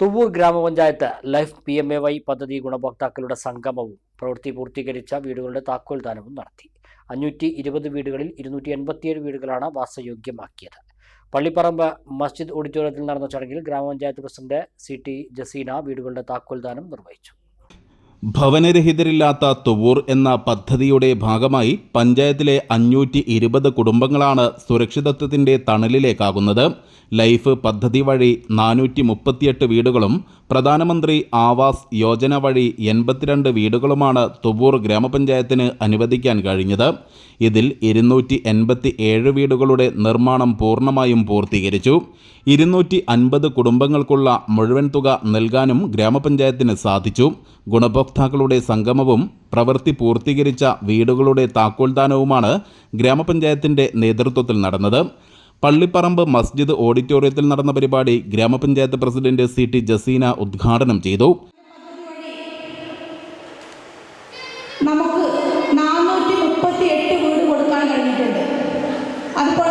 തുവൂർ ഗ്രാമപഞ്ചായത്ത് life P M A Y പദ്ധതി ഗുണഭോക്താക്കളുടെ സംഗമവും പ്രവൃത്തി പൂർത്തീകരിച്ച വീടുകളുടെ താക്കോൽദാനവും നടത്തി. അഞ്ഞൂറ്റി ഇരുപത് വീടുകളിൽ ഇരുന്നൂറ്റി എൺപത്തിയേഴ് വീടുകളാണ് വാസയോഗ്യമാക്കിയത്. പള്ളിപ്പറമ്പ് മസ്ജിദ് ഓഡിറ്റോറിയത്തിൽ നടന്ന ചടങ്ങിൽ ഗ്രാമപഞ്ചായത്ത് പ്രസിഡന്റ് സി ടി ജസീന വീടുകളുടെ താക്കോൽദാനം നിർവഹിച്ചു. ഭവനരഹിതരില്ലാത്ത തുവൂർ എന്ന പദ്ധതിയുടെ ഭാഗമായി പഞ്ചായത്തിലെ അഞ്ഞൂറ്റി ഇരുപത് കുടുംബങ്ങളാണ് സുരക്ഷിതത്വത്തിന്റെ തണലിലേക്കാകുന്നത്. ലൈഫ് പദ്ധതി വഴി നാനൂറ്റി മുപ്പത്തിയെട്ട് വീടുകളും പ്രധാനമന്ത്രി ആവാസ് യോജന വഴി എൺപത്തിരണ്ട് വീടുകളുമാണ് തുവൂർ ഗ്രാമപഞ്ചായത്തിന് അനുവദിക്കാൻ കഴിഞ്ഞത്. ഇതിൽ ഇരുന്നൂറ്റി എൺപത്തി ഏഴ് വീടുകളുടെ നിർമ്മാണം പൂർണമായും പൂർത്തീകരിച്ചു. ഇരുന്നൂറ്റി അൻപത് കുടുംബങ്ങൾക്കുള്ള മുഴുവൻ തുക നൽകാനും ഗ്രാമപഞ്ചായത്തിന് സാധിച്ചു. ഗുണഭോക്താക്കളുടെ സംഗമവും പ്രവൃത്തി പൂർത്തീകരിച്ച വീടുകളുടെ താക്കോൽദാനവുമാണ് ഗ്രാമപഞ്ചായത്തിന്റെ നേതൃത്വത്തിൽ നടന്നത്. പള്ളിപ്പറമ്പ് മസ്ജിദ് ഓഡിറ്റോറിയത്തിൽ നടന്ന പരിപാടി ഗ്രാമപഞ്ചായത്ത് പ്രസിഡന്റ് സി ടി ജസീന ഉദ്ഘാടനം ചെയ്തു. നമുക്ക് നാനൂറ്റി മുപ്പത്തി എട്ട് വീട് കൊടുക്കാൻ കഴിഞ്ഞിട്ടുണ്ട്.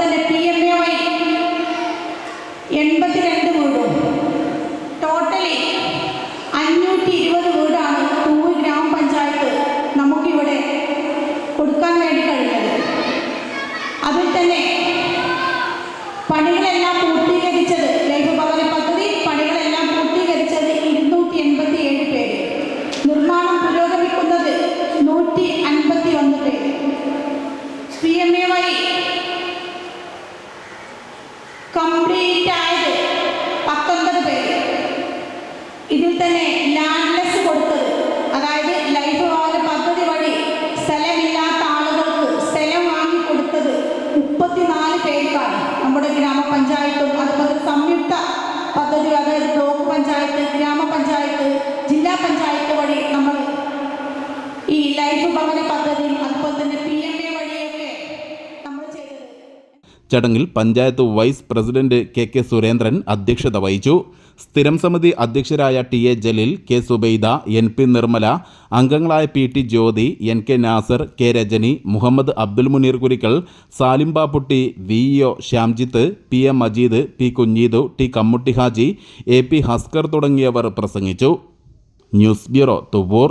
തന്നെ എൺപത്തിരണ്ട് വീടും. ടോട്ടലി അഞ്ഞൂറ്റി ഇരുപത് വീടാണ് നിർമ്മാണം പുരോഗമിക്കുന്നത് നൂറ്റി അൻപത്തി ഒന്ന് പേര് പി വൈ കംപ്ലീറ്റ് ആയത് പത്തൊൻപത് പേര്. ഇതിൽ തന്നെ ലാൻഡ്ലെസ് കൊടുത്തത് അതായത് ലൈഫ് ഭവന പദ്ധതി വഴി സ്ഥലമില്ലാത്ത ആളുകൾക്ക് സ്ഥലം വാങ്ങിക്കൊടുത്തത് മുപ്പത്തിനാല് പേർക്കാണ്. നമ്മുടെ ഗ്രാമപഞ്ചായത്തും അതുപോലെ സംയുക്ത പദ്ധതി അതായത് ബ്ലോക്ക് പഞ്ചായത്ത് ഗ്രാമപഞ്ചായത്ത് ജില്ലാ പഞ്ചായത്ത് വഴി നമ്മൾ ഈ ലൈഫ് ഭവന ചടങ്ങിൽ panchayat vice president K K Surendran അധ്യക്ഷത വഹിച്ചു. സ്ഥിരം സമിതി അധ്യക്ഷരായ T A Jaleel K Subaida N P Nirmala അംഗങ്ങളായ P T Jyothi N K Nasar K Rajani Muhammad Abdul Muneer Kurikkal Salim Bapputty V EO Shyamjith P M Majeed P Kunheethu T Kammutty Haji A P Haskar തുടങ്ങിയവർ പ്രസംഗിച്ചു. News bureau Thuvoor.